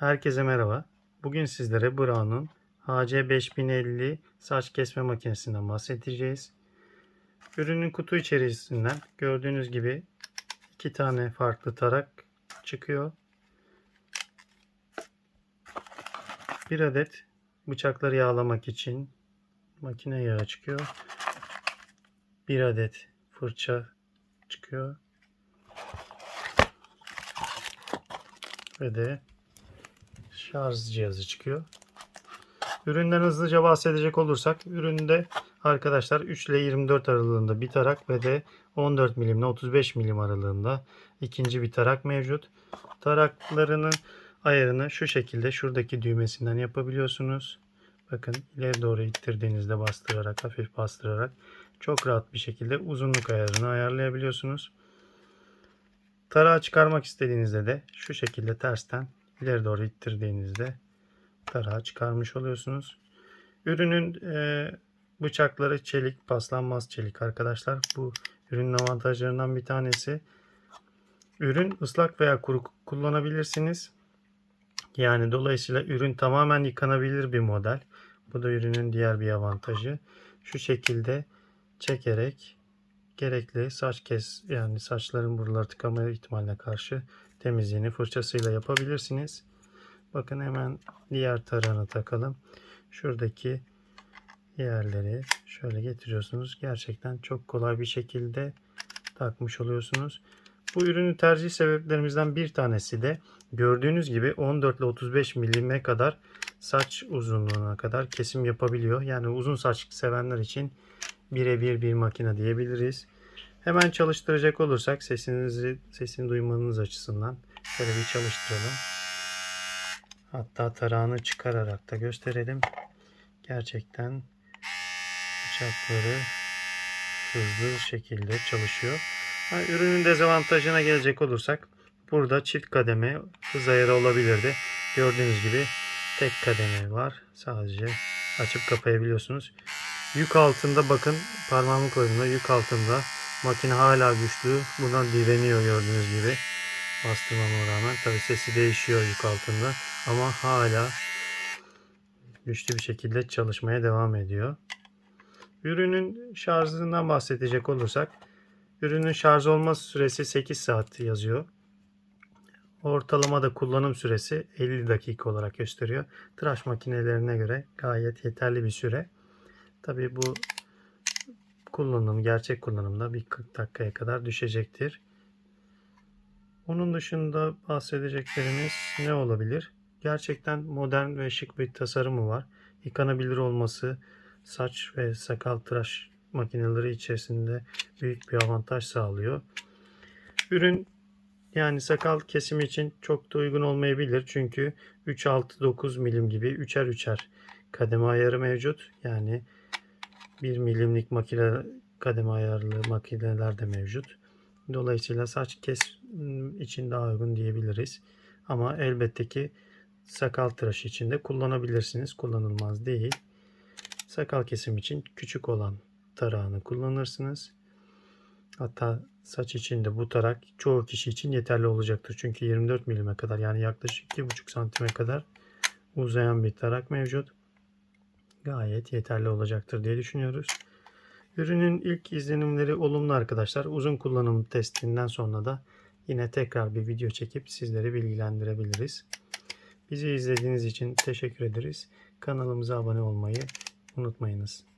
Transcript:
Herkese merhaba. Bugün sizlere Brown'un HC5050 saç kesme makinesinden bahsedeceğiz. Ürünün kutu içerisinden gördüğünüz gibi iki tane farklı tarak çıkıyor. Bir adet bıçakları yağlamak için makine yağı çıkıyor. Bir adet fırça çıkıyor. Ve de şarj cihazı çıkıyor. Üründen hızlıca bahsedecek olursak üründe arkadaşlar 3 ile 24 aralığında bir tarak ve de 14 milim ile 35 milim aralığında ikinci bir tarak mevcut. Taraklarının ayarını şu şekilde şuradaki düğmesinden yapabiliyorsunuz. Bakın ileri doğru ittirdiğinizde bastırarak hafif bastırarak çok rahat bir şekilde uzunluk ayarını ayarlayabiliyorsunuz. Tarağı çıkarmak istediğinizde de şu şekilde tersten ileri doğru ittirdiğinizde tarağı çıkarmış oluyorsunuz. Ürünün e, bıçakları çelik, paslanmaz çelik arkadaşlar. Bu ürünün avantajlarından bir tanesi. Ürün ıslak veya kuru kullanabilirsiniz. Yani dolayısıyla ürün tamamen yıkanabilir bir model. Bu da ürünün diğer bir avantajı. Şu şekilde çekerek gerekli saç kes yani saçların buraları tıkama ihtimaline karşı temizliğini fırçasıyla yapabilirsiniz. Bakın hemen diğer tarağını takalım. Şuradaki yerleri şöyle getiriyorsunuz. Gerçekten çok kolay bir şekilde takmış oluyorsunuz. Bu ürünü tercih sebeplerimizden bir tanesi de gördüğünüz gibi 14 ile 35 milime kadar saç uzunluğuna kadar kesim yapabiliyor. Yani uzun saç sevenler için birebir bir makine diyebiliriz. Hemen çalıştıracak olursak sesinizi sesini duymanız açısından şöyle bir çalıştıralım. Hatta tarağını çıkararak da gösterelim. Gerçekten bıçakları hızlı şekilde çalışıyor. Ha, ürünün dezavantajına gelecek olursak burada çift kademe hız ayarı olabilirdi. Gördüğünüz gibi tek kademe var. Sadece açıp kapayabiliyorsunuz. Yük altında bakın parmağımı koyduğumda yük altında makine hala güçlü. Buna direniyor gördüğünüz gibi. Bastırmama rağmen tabi sesi değişiyor yük altında ama hala güçlü bir şekilde çalışmaya devam ediyor. Ürünün şarjından bahsedecek olursak ürünün şarj olma süresi 8 saat yazıyor. Ortalamada kullanım süresi 50 dakika olarak gösteriyor. Tıraş makinelerine göre gayet yeterli bir süre. Tabi bu kullanım, gerçek kullanımda bir 40 dakikaya kadar düşecektir. Onun dışında bahsedeceklerimiz ne olabilir? Gerçekten modern ve şık bir tasarımı var. Yıkanabilir olması saç ve sakal tıraş makineleri içerisinde büyük bir avantaj sağlıyor. Ürün yani sakal kesimi için çok da uygun olmayabilir. Çünkü 3-6-9 milim gibi üçer üçer kademe ayarı mevcut. Yani 1 milimlik makine kademe ayarlı makineler de mevcut. Dolayısıyla saç kes için daha uygun diyebiliriz. Ama elbette ki sakal tıraşı için de kullanabilirsiniz. Kullanılmaz değil. Sakal kesim için küçük olan tarağını kullanırsınız. Hatta saç için de bu tarak çoğu kişi için yeterli olacaktır. Çünkü 24 milime kadar yani yaklaşık 2,5 santime kadar uzayan bir tarak mevcut. Gayet yeterli olacaktır diye düşünüyoruz. Ürünün ilk izlenimleri olumlu arkadaşlar. Uzun kullanım testinden sonra da yine tekrar bir video çekip sizleri bilgilendirebiliriz. Bizi izlediğiniz için teşekkür ederiz. Kanalımıza abone olmayı unutmayınız.